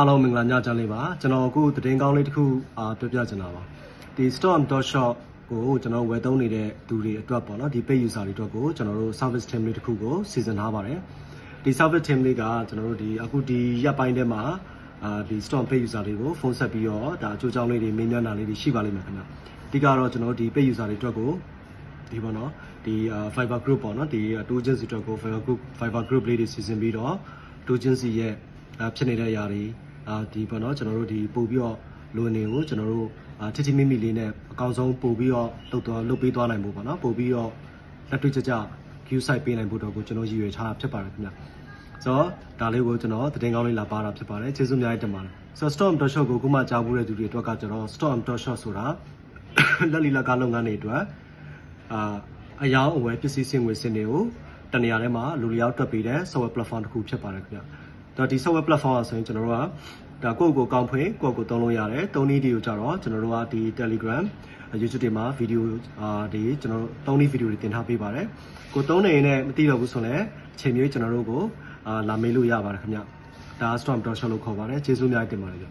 အားလုံးမင်္ဂလာညချမ်းလေးပါကျွန်တော်အခုသတင်းကောင်းလေးတစ်ခုအာပြောပြချင်တာပါဒီ storm.shop ကိုကျွန်တော်ဝယ်သုံးနေတဲ့သူတွေအတွက်ပေါ့နော်ဒီ pay user တွေအတွက်ကိုကျွန်တော်တို့ service team လေးတစ်ခုကိုစီစဉ်ထားပါတယ်ဒီ service team လေးကကျွန်တော်တို့ဒီအခုဒီရက်ပိုင်းထဲမှာအာဒီ storm pay user တွေကိုဖုန်းဆက်ပြီးတော့ဒါအကျိုးကြောင်းလေးတွေမေးမြန်းတာလေးတွေရှိပါလိမ့်မယ်ခင်ဗျအဓိကတော့ကျွန်တော်တို့ဒီ pay user တွေအတွက်ကိုဒီပေါ့နော်ဒီ Fiverr group ပေါ့နော်ဒီ two agency အတွက်ကို Fiverr group Fiverr group လေးတွေစီစဉ်ပြီးတော့ two agency ရဲ့အာဖြစ်နေတဲ့အရာတွေ အာဒီပေါ့နော်ကျွန်တော်တို့ဒီပို့ပြီးတော့လိုနေကိုကျွန်တော်တို့အာချစ်ချစ်မိမိလေးနဲ့အကောင်းဆုံးပို့ပြီးတော့လုပ်တော့လုပ်ပေးသွားနိုင်ဖို့ပေါ့နော်ပို့ပြီးတော့လက်တွေ့ကျကျ view site ပေးနိုင်ဖို့တော့ကိုကျွန်တော်ရည်ရွယ်ထားတာဖြစ်ပါတယ်ခင်ဗျဆိုတော့ဒါလေးကိုကျွန်တော်သတင်းကောင်းလေးလာပါတာဖြစ်ပါတယ်ကျေးဇူးအများကြီးတင်ပါတယ်ဆိုတော့ storm.shop ကိုခုမှကြားဘူးတဲ့သူတွေအတွက်ကကျွန်တော် storm.shop ဆိုတာလက်လီလကားလုပ်ငန်းတွေအတွက်အာအယောင်အဝယ်ပစ္စည်းစင်ငွေစင်တွေကိုတနေရာထဲမှာလူလျောက်တွက်ပေးတဲ့ software platform တစ်ခုဖြစ်ပါတယ်ခင်ဗျ တော့ဒီ software platform อ่ะဆိုရင်ကျွန်တော်တို့ကဒါကိုယ့်ကိုယ်ကောင်းဖွင့်ကိုယ့်ကိုယ်သုံးလို့ရတယ်သုံးနည်းဒီကိုကြတော့ကျွန်တော်တို့ကဒီ Telegram YouTube တွေမှာဗီဒီယိုအာဒီကျွန်တော်တို့သုံးနည်းဗီဒီယိုတွေတင်ထားပေးပါတယ်ကိုသုံးနေရင်လည်းမသိတော့ဘူးဆိုရင်အချိန်မျိုးကျွန်တော်တို့ကိုအာလာမေးလို့ရပါတယ်ခင်ဗျဒါ storm.shop လို့ခေါ်ပါတယ်ကျေးဇူးအများကြီးတင်ပါတယ်ဗျ